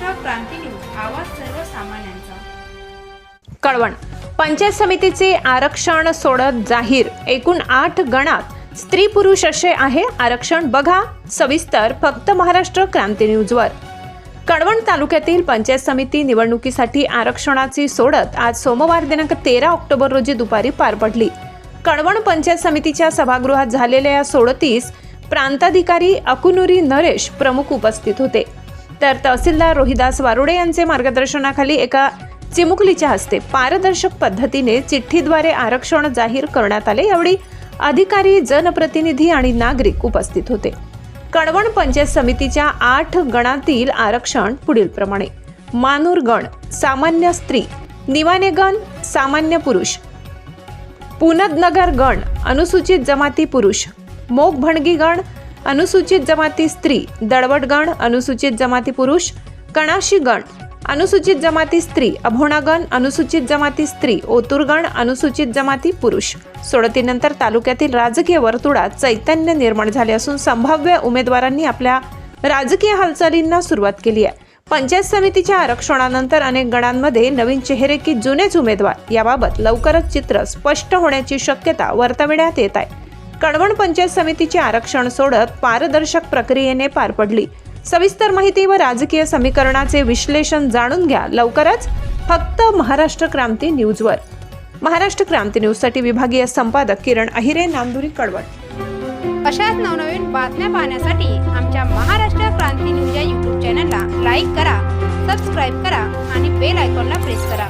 क्रांती news आवाज सर्वसामान्यांचा. कळवण. पंचायत समितीचे आरक्षण सोडत जाहीर. एकूण आठ गणात स्त्री पुरुष असे आहे आरक्षण बघा सविस्तर फक्त महाराष्ट्र क्रांती न्यूजवर. कळवण तालुक्यातील पंचायत समिती निवडणुकीसाठी आरक्षणाची सोडत आज सोमवार दिनांक तेरा ऑक्टोबर रोजी दुपारी पार पडली. कळवण पंचायत समितीच्या सभागृहात झालेल्या या सोडतीस प्रांताधिकारी अकुनुरी नरेश प्रमुख उपस्थित होते. तर तहसीलदार रोहिदास वारुडे यांचे मार्गदर्शनाखाली एका चिमुकलीच्या हस्ते पारदर्शक पद्धतीने चिठ्ठीद्वारे आरक्षण जाहीर करण्यात आले. यावेळी अधिकारी जनप्रतिनिधी आणि नागरिक उपस्थित होते. कणवण पंचायत समितीच्या आठ गणातील आरक्षण पुढील प्रमाणे. मानूर गण सामान्य स्त्री निवाने गण सामान्य पुरुष. पुनदनगर गण अनुसूचित जमाती पुरुष. मोगभणगी गण अनुसूचित जमाती स्त्री दळवट गण अनुसूचित जमाती पुरुष कणाशी गण अनुसूचित जमाती स्त्री अभोणागण अनुसूचित जमाती स्त्री ओतुरगण अनुसूचित जमाती पुरुष. सोडतीनंतर तालुक्यातील राजकीय वर्तुळात चैतन्य निर्माण झाले असून संभाव्य उमेदवारांनी आपल्या राजकीय हालचालींना सुरुवात केली आहे. पंचायत समितीच्या आरक्षणानंतर अनेक गणांमध्ये नवीन चेहरे की जुनेच उमेदवार. याबाबत लवकरच चित्र स्पष्ट होण्याची शक्यता वर्तविण्यात येत आहे. कणवण पंचायत समितीचे आरक्षण सोडत पारदर्शक प्रक्रियेने पार पडली. सविस्तर माहिती व राजकीय समीकरणाचे विश्लेषण जाणून घ्या लवकरच फक्त महाराष्ट्र क्रांती न्यूजवर. महाराष्ट्र क्रांती न्यूजसाठी विभागीय संपादक किरण अहिरे नांदुरी कळवण. अशाच नवनवीन बातम्या पाहण्यासाठी आमच्या महाराष्ट्र क्रांती न्यूज या यूट्यूब चॅनलला लाईक करा सबस्क्राईब करा आणि बेल आयकॉनला प्रेस करा.